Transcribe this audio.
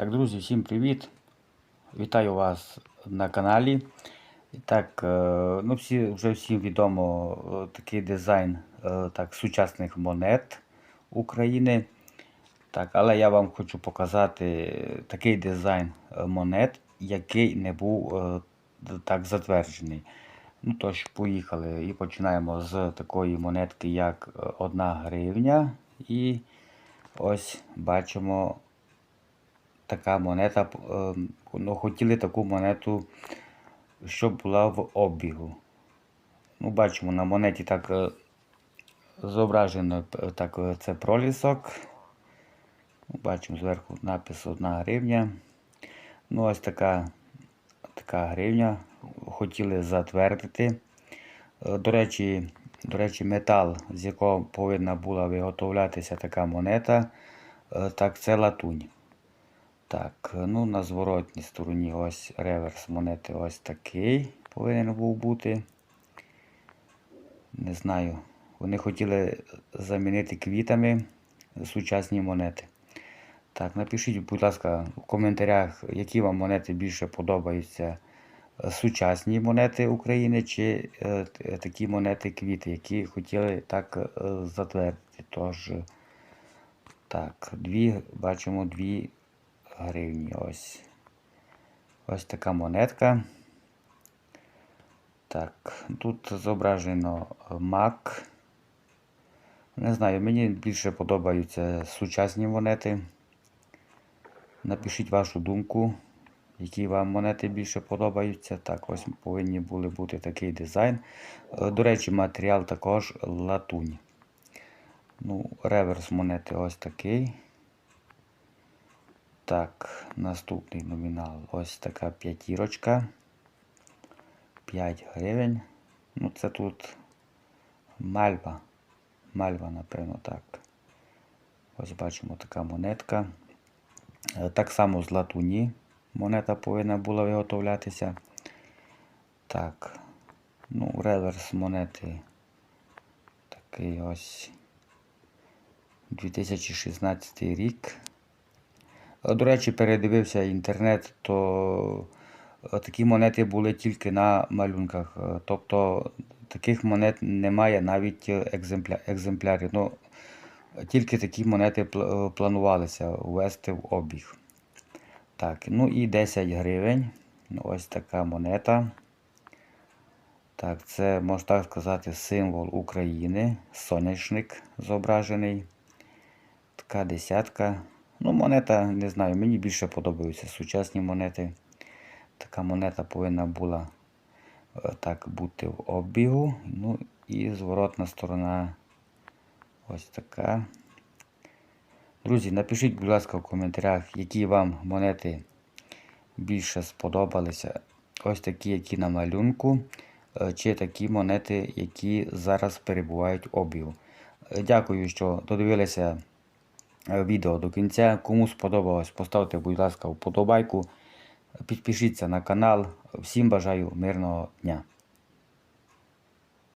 Так, друзі, всім привіт! Вітаю вас на каналі. Так, е, ну всі, вже всім відомо е, такий дизайн е, так, сучасних монет України. Так, але я вам хочу показати такий дизайн монет, який не був так затверджений. Ну тож, поїхали і починаємо з такої монетки, як 1 гривня. І ось бачимо така монета. е, Ну, хотіли таку монету, щоб була в обігу. Ну, бачимо, на монеті так е, зображено так, е, це пролісок. Ну, Бачимо зверху напис 1 гривня. Ну, ось така, така гривня. Хотіли затвердити. Е, До речі, до речі, метал, з якого повинна була виготовлятися така монета, так, це латунь. Так, ну на зворотній стороні ось реверс монети ось такий повинен був бути. Не знаю. Вони хотіли замінити квітами сучасні монети. Так, напишіть, будь ласка, в коментарях, які вам монети більше подобаються. Е, Сучасні монети України чи е, такі монети квіти, які хотіли так е, затвердити. Тож, так, дві, бачимо дві гривні. Ось. Ось така монетка. Так, тут зображено мак. Не знаю, мені більше подобаються сучасні монети. Напишіть вашу думку, які вам монети більше подобаються. Так, ось повинні були бути такий дизайн. Е, До речі, матеріал також латунь. Ну, реверс монети ось такий. Так, наступний номінал. Ось така п'ятірочка. 5 гривень. Ну, це тут мальва. Мальва, напевно, так. Ось бачимо така монетка. Е, Так само з латуні монета повинна була виготовлятися. Так. Ну, реверс монети. Такий ось 2016 рік. Е, До речі, передивився інтернет, то е, такі монети були тільки на малюнках. Е, Тобто таких монет немає навіть екземпля... екземплярів. Ну, тільки такі монети планувалися ввести в обіг. Так, ну і 10 гривень. Ну, Ось така монета. Так, це, можна так сказати, символ України. Соняшник зображений. Така десятка. Ну, монета, не знаю, мені більше подобаються сучасні монети. Така монета повинна була е, так бути в обігу. Ну і зворотна сторона ось така. Друзі, напишіть, будь ласка, в коментарях, які вам монети більше сподобалися. Ось такі, які на малюнку, е, чи такі монети, які зараз перебувають в обігу. Е, Дякую, що додивилися відео до кінця. Кому сподобалось, поставте, будь ласка, вподобайку. Підпишіться на канал. Всім бажаю мирного дня.